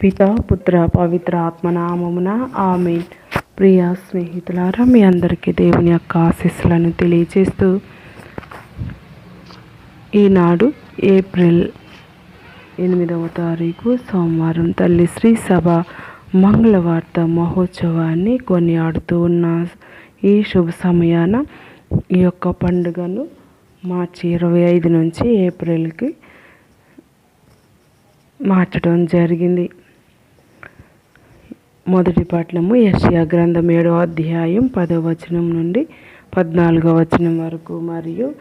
పిత పుత్ర పవిత్ర ఆత్మనామమున ఆమె ప్రియ స్నేహితులారా మీ అందరికీ దేవుని యొక్క ఆశీస్సులను తెలియజేస్తూ ఈనాడు ఏప్రిల్ ఎనిమిదవ తారీఖు సోమవారం తల్లి శ్రీ సభ మంగళవార్త మహోత్సవాన్ని కొనియాడుతూ ఉన్న ఈ శుభ సమయాన ఈ యొక్క పండుగను మార్చి ఇరవై ఐదు నుంచి ఏప్రిల్కి మార్చడం జరిగింది. మొదటి పాఠము యషయా గ్రంథం ఏడో అధ్యాయం పదో వచనం నుండి పద్నాలుగో వచనం వరకు మరియు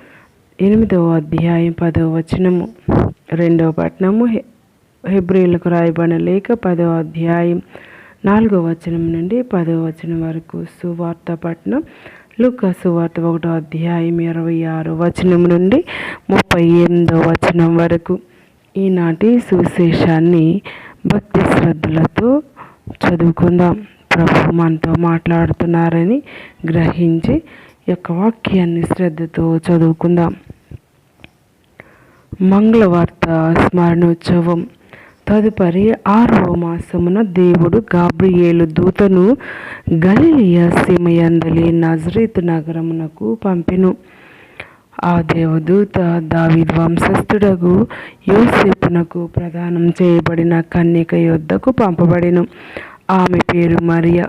ఎనిమిదవ అధ్యాయం పదవ వచనము. రెండవ పట్నము హెబ్రిలకు రాయబడిన లేఖ పదవ అధ్యాయం నాలుగవ వచనం నుండి పదవ వచనం వరకు సువార్త పట్నం లుక సువార్త ఒకటో అధ్యాయం ఇరవై ఆరు వచనం నుండి ముప్పై ఎనిమిదవ వచనం వరకు. ఈనాటి సువిశేషాన్ని భక్తి శ్రద్ధలతో చదువుకుందాం. ప్రభు మనతో మాట్లాడుతున్నారని గ్రహించి యొక్క వాక్యాన్ని శ్రద్ధతో చదువుకుందాం. మంగళవార్త స్మరణోత్సవం. తదుపరి ఆరవ మాసమున దేవుడు గాబ్రియేలు దూతను గలిలియ సీమయందలి నజరీత్ నగరమునకు పంపెను. ఆ దేవదూత దావీద్ వంశస్థుడగు యోసేపునకు ప్రదానం చేయబడిన కన్యక యొద్దకు పంపబడిను. ఆమె పేరు మరియ.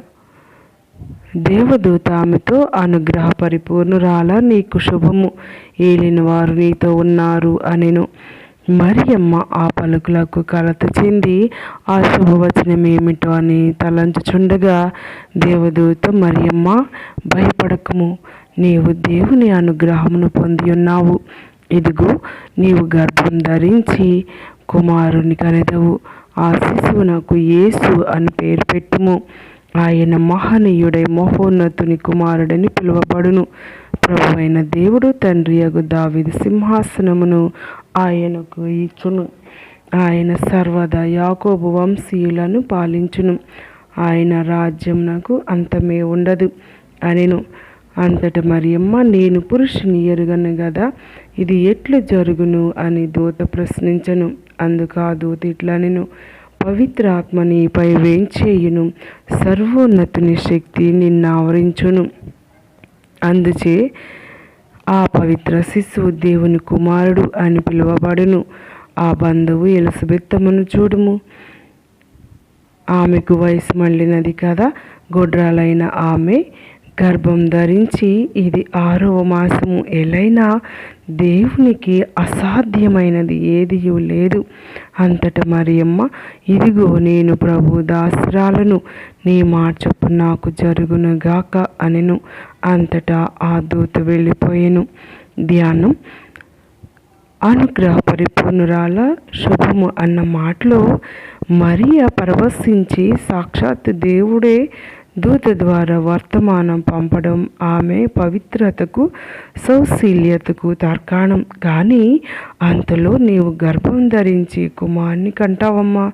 దేవదూత ఆమెతో అనుగ్రహ పరిపూర్ణురాల నీకు శుభము. ఏలిన వారు నీతో ఉన్నారు అనెను. మరియమ్మ ఆ పలుకులకు కలత చెంది ఆ శుభవచనం ఏమిటో అని తలంచుచుండగా దేవదూత మరియమ్మ భయపడకము. నీవు దేవుని అనుగ్రహమును పొంది ఉన్నావు. ఇదిగో నీవు గర్భం ధరించి కుమారుని కనెదవు. ఆ శిశువునకు యేసు అని పేరు పెట్టుము. ఆయన మహనీయుడై మహోన్నతుని కుమారుడని పిలువబడును. ప్రభు అయిన దేవుడు తండ్రి అగు దావిది సింహాసనమును ఆయనకు ఇచ్చును. ఆయన సర్వదా యాకోబు వంశీయులను పాలించును. ఆయన రాజ్యమునకు అంతమే ఉండదు అనెను. అంతట మరియమ్మ నేను పురుషుని ఎరుగను కదా ఇది ఎట్లు జరుగును? అని దూత ప్రశ్నించను. అందుకు ఆ దూత ఇట్లనెను పవిత్రాత్మ నీపై వేంచేయును సర్వోన్నతుని శక్తి నిన్ను ఆవరించును. అందుచే ఆ పవిత్ర శిశువు దేవుని కుమారుడు అని పిలువబడును. ఆ బంధువు ఎలసబెత్తమును చూడుము. ఆమెకు వయసు మళ్ళినది కదా గొడ్రాలైన ఆమె గర్భం ధరించి ఇది ఆరవ మాసము. ఎలైనా దేవునికి అసాధ్యమైనది ఏది లేదు. అంతట మరియమ్మ ఇదిగో నేను ప్రభు దాసురాలను నీ మాట చొప్పు నాకు జరుగునుగాక అనెను. అంతటా ఆ దూత వెళ్ళిపోయాను. ధ్యానం అనుగ్రహ పరిపూర్ణురాల శుభము అన్న మాటలో మరియ పరవశించి సాక్షాత్ దేవుడే దూత ద్వారా వర్తమానం పంపడం ఆమె పవిత్రతకు సౌశీల్యతకు తర్కాణం. కానీ అంతలో నీవు గర్భం ధరించి కుమార్ని కంటావమ్మా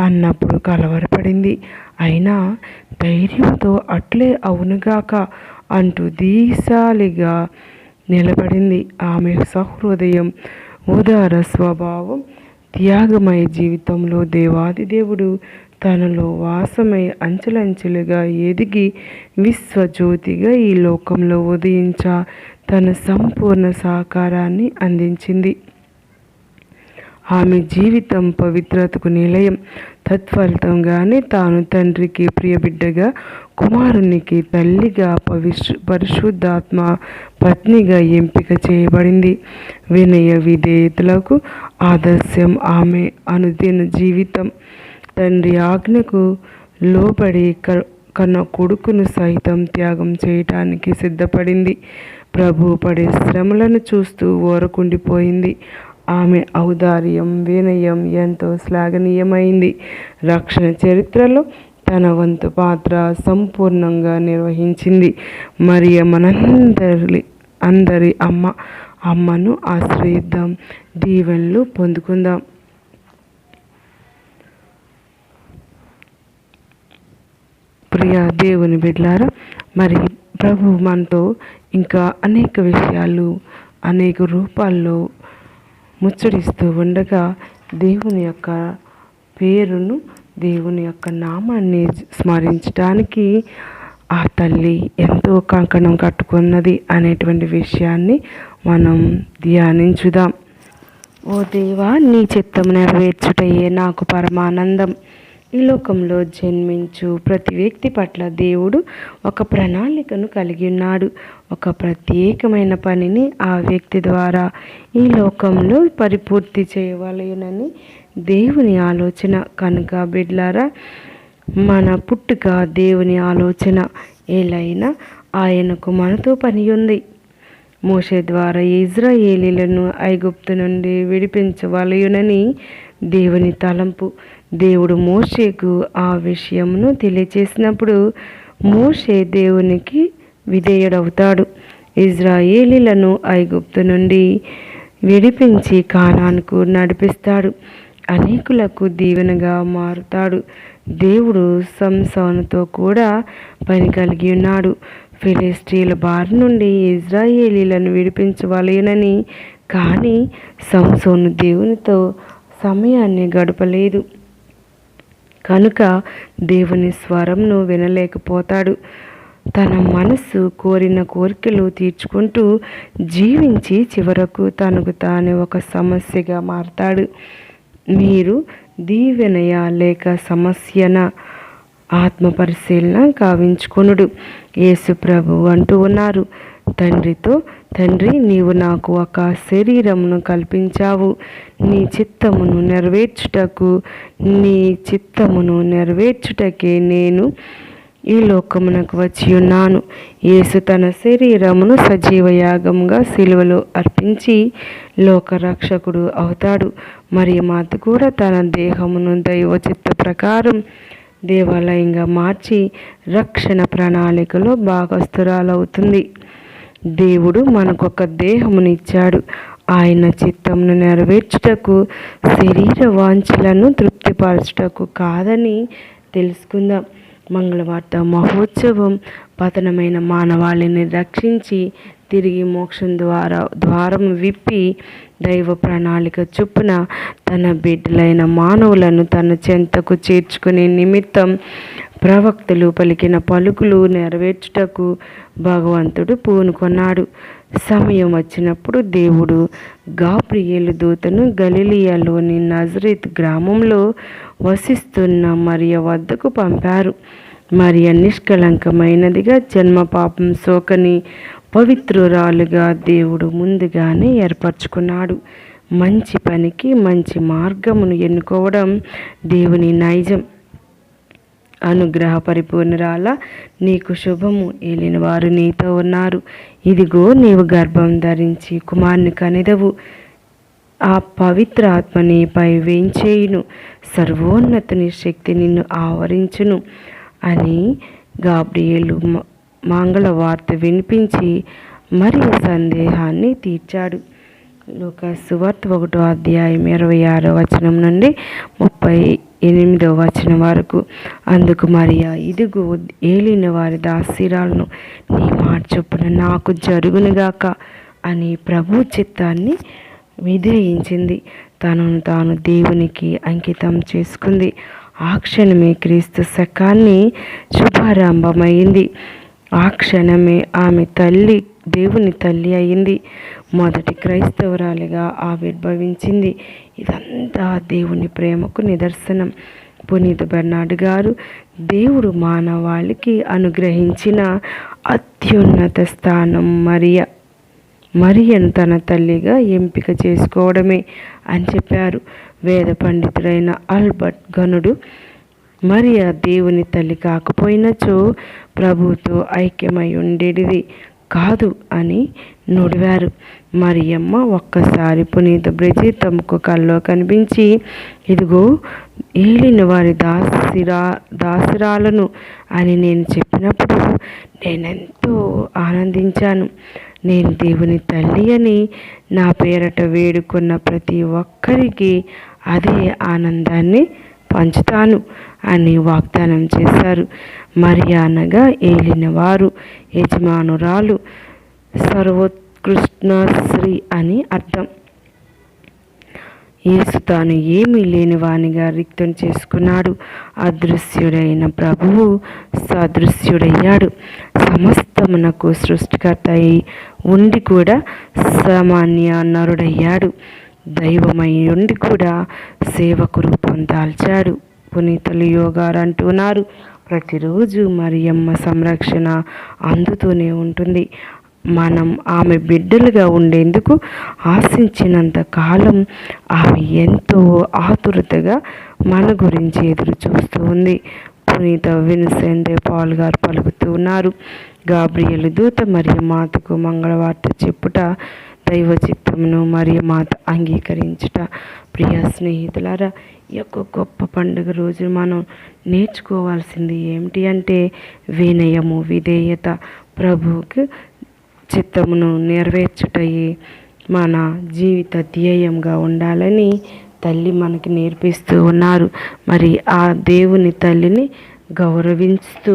అన్నప్పుడు కలవరపడింది. అయినా ధైర్యంతో అట్లే అవునుగాక అంటూ దీశాలిగా నిలబడింది ఆమె సహృదయం ఉదార స్వభావం త్యాగమయ జీవితంలో దేవాది దేవుడు తనలో వాసమై అంచెలంచెలుగా ఎదిగి విశ్వజ్యోతిగా ఈ లోకంలో ఉదయించ తన సంపూర్ణ సహకారాన్ని అందించింది. ఆమె జీవితం పవిత్రతకు నిలయం. తత్ఫలితంగానే తాను తండ్రికి ప్రియబిడ్డగా కుమారునికి తల్లిగా పవిశు పరిశుద్ధాత్మ పత్నిగా ఎంపిక చేయబడింది. వినయ విధేయతలకు ఆదర్శం ఆమె అనుదిన జీవితం. తండ్రి ఆజ్ఞకు లోబడి కన్న కొడుకును సైతం త్యాగం చేయటానికి సిద్ధపడింది. ప్రభు పడే శ్రమలను చూస్తూ ఓరకుండిపోయింది. ఆమె ఔదార్యం వినయం ఎంతో శ్లాఘనీయమైంది. రక్షణ చరిత్రలో తన వంతు పాత్ర సంపూర్ణంగా నిర్వహించింది. మరియ మనందరి అందరి అమ్మ అమ్మను ఆశ్రయిద్దాం. దీవెనలు పొందుకుందాం. ప్రియ దేవుని బిడ్లారా మరి ప్రభు మనతో ఇంకా అనేక విషయాలు అనేక రూపాల్లో ముచ్చడిస్తూ ఉండగా దేవుని యొక్క పేరును దేవుని యొక్క నామాన్ని స్మరించడానికి ఆ తల్లి ఎంతో కంకణం కట్టుకున్నది అనేటువంటి విషయాన్ని మనం ధ్యానించుదాం. ఓ దేవా నీ చిత్తం నెరవేర్చుటయే నాకు పరమానందం. ఈ లోకంలో జన్మించు ప్రతి వ్యక్తి పట్ల దేవుడు ఒక ప్రణాళికను కలిగి ఉన్నాడు. ఒక ప్రత్యేకమైన పనిని ఆ వ్యక్తి ద్వారా ఈ లోకంలో పరిపూర్తి చేయవలయునని దేవుని ఆలోచన. కనుక బిడ్లారా మన పుట్టుక దేవుని ఆలోచన. ఏలైనా ఆయనకు మనతో పని ఉంది. మోషే ద్వారా ఇజ్రాయేలీలను ఐగుప్తు నుండి విడిపించవలయునని దేవుని తలంపు. దేవుడు మోషేకు ఆ విషయమును తెలియచేసినప్పుడు మోషే దేవునికి విధేయుడవుతాడు. ఇజ్రాయేలీలను ఐగుప్తు నుండి విడిపించి కానాన్కు నడిపిస్తాడు. అనేకులకు దీవెనగా మారుతాడు. దేవుడు సంసోనుతో కూడా పని కలిగి ఉన్నాడు. ఫిలిస్టీల బారి నుండి ఇజ్రాయేలీలను విడిపించవలేనని కానీ సంసోను దేవునితో సమయాన్ని గడపలేదు. కనుక దేవుని స్వరంను వినలేకపోతాడు. తన మనస్సు కోరిన కోరికలు తీర్చుకుంటూ జీవించి చివరకు తనకు తానే ఒక సమస్యగా మారతాడు. మీరు దీవెనయ లేక సమస్యన ఆత్మ పరిశీలన కావించుకొనుడు. యేసు ప్రభు అంటూ ఉన్నారు. తండ్రితో తండ్రి నీవు నాకు ఒక శరీరమును కల్పించావు. నీ చిత్తమును నెరవేర్చుటకు నీ చిత్తమును నెరవేర్చుటకే నేను ఈ లోకమునకు వచ్చి ఉన్నాను. యేసు తన శరీరమును సజీవ యాగంగా సిలువలో అర్పించి లోకరక్షకుడు అవుతాడు. మరి మాత కూడా తన దేహమును దైవ చిత్త ప్రకారం దేవాలయంగా మార్చి రక్షణ ప్రణాళికలో భాగస్థురాలవుతుంది. దేవుడు మనకొక దేహమునిచ్చాడు. ఆయన చిత్తంను నెరవేర్చుటకు శరీర వాంఛలను తృప్తిపరచుటకు కాదని తెలుసుకుందాం. మంగళవార్త మహోత్సవం. పతనమైన మానవాళిని రక్షించి తిరిగి మోక్షం ద్వారా ద్వారం విప్పి దైవ ప్రణాళిక చొప్పున తన బిడ్డలైన మానవులను తన చెంతకు చేర్చుకునే నిమిత్తం ప్రవక్తలు పలికిన పలుకులు నెరవేర్చుటకు భగవంతుడు పూనుకొన్నాడు సమయం వచ్చినప్పుడు దేవుడు గాబ్రియేలు దూతను గలిలియాలోని నజరిత్ గ్రామంలో వసిస్తున్న మరియ వద్దకు పంపారు. మరియ నిష్కలంకమైనదిగా జన్మ పాపం సోకని పవిత్రురాలుగా దేవుడు ముందుగానే ఏర్పరచుకున్నాడు. మంచి పనికి మంచి మార్గమును ఎన్నుకోవడం దేవుని నైజం. అనుగ్రహ పరిపూర్ణరాల నీకు శుభము ఏలిన వారు నీతో ఉన్నారు. ఇదిగో నీవు గర్భం ధరించి కుమార్ని కనిదవు. ఆ పవిత్ర ఆత్మ నీపై వేంచేయును. సర్వోన్నతుని శక్తి నిన్ను ఆవరించును అని గాబ్రియేలు మంగళ వార్త వినిపించి మరి సందేహాన్ని తీర్చాడు. లోక సువార్త ఒకటో అధ్యాయం ఇరవై ఆరో వచనం నుండి ముప్పై ఎనిమిదో వచనం వరకు. అందుకు మరియా ఇదిగో ఏలిన వారి దాసిరాలను నీ మాట చొప్పున నాకు జరుగునుగాక అని ప్రభు చిత్తాన్ని విధేయించింది. తనను తాను దేవునికి అంకితం చేసుకుంది. ఆ క్షణమే క్రీస్తు శకాన్ని శుభారంభమైంది. ఆ క్షణమే ఆమె తల్లి దేవుని తల్లి అయింది. మొదటి క్రైస్తవురాలిగా ఆవిర్భవించింది. ఇదంతా దేవుని ప్రేమకు నిదర్శనం. పునీత బెర్నాడ్ గారు దేవుడు మానవాళికి అనుగ్రహించిన అత్యున్నత స్థానం మరియ మరియను తన తల్లిగా ఎంపిక చేసుకోవడమే అని చెప్పారు. వేద పండితుడైన ఆల్బర్ట్ గనుడు మరియ దేవుని తల్లి కాకపోయినచో ప్రభుతో ఐక్యమై ఉండేది కాదు అని నుడివారు. మరియమ్మ ఒక్కసారి పునీత బ్రజి తమకు కల్లో కనిపించి ఇదిగో ఏలిన వారి దాసిరా దాసిరాలను అని నేను చెప్పినప్పుడు నేనెంతో ఆనందించాను. నేను దేవుని తల్లి అని నా పేరట వేడుకున్న ప్రతి ఒక్కరికి అదే ఆనందాన్ని పంచుతాను అని వాగ్దానం చేశారు. మరి అనగా ఏలినవారు యజమానురాలు సర్వోత్కృష్ణ శ్రీ అని అర్థం. యేసు తాను ఏమీ లేనివానిగా రిక్తం చేసుకున్నాడు. అదృశ్యుడైన ప్రభువు సదృశ్యుడయ్యాడు. సమస్తమునకు సృష్టికర్త అయి ఉండి కూడా సామాన్య నరుడయ్యాడు. దైవమై ఉండి కూడా సేవకు రూపం దాల్చాడు పునీతులు యోగారు అంటున్నారు ప్రతిరోజు మరియమ్మ సంరక్షణ అందుతూనే ఉంటుంది. మనం ఆమె బిడ్డలుగా ఉండేందుకు ఆశించినంత కాలం ఆమె ఎంతో ఆతురతగా మన గురించి ఎదురు చూస్తూ ఉంది. పునీత విన్సెంట్ పాల్ గారు పలుకుతూ ఉన్నారు. గాబ్రియలు దూత మరియు మాతకు మంగళవార్త చెప్పుట దైవ చిత్తమును మరియు మాత అంగీకరించుట. ప్రియ స్నేహితులారా ఈ యొక్క గొప్ప పండుగ రోజు మనం నేర్చుకోవాల్సింది ఏమిటి అంటే వినయము విధేయత ప్రభువుకు చిత్తమును నెరవేర్చుటయి. మన జీవిత ధ్యేయంగా ఉండాలని తల్లి మనకి నేర్పిస్తూ ఉన్నారు. మరి ఆ దేవుని తల్లిని గౌరవిస్తూ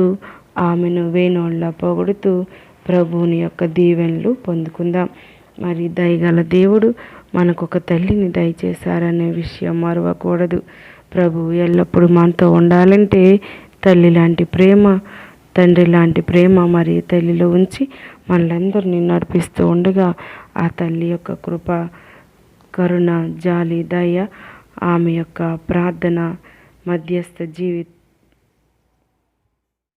ఆమెను వేణోళ్ళ పొగుడుతూ ప్రభువుని యొక్క దీవెనలు పొందుకుందాం. మరి దయగల దేవుడు మనకు ఒక తల్లిని దయచేశారనే విషయం మరవకూడదు. ప్రభు ఎల్లప్పుడూ మనతో ఉండాలంటే తల్లి లాంటి ప్రేమ తండ్రి లాంటి ప్రేమ మరి తల్లిలో ఉంచి మనలందరినీ నడిపిస్తూ ఉండగా ఆ తల్లి యొక్క కృప కరుణ జాలి దయ ఆమె యొక్క ప్రార్థన మధ్యస్థ జీవిత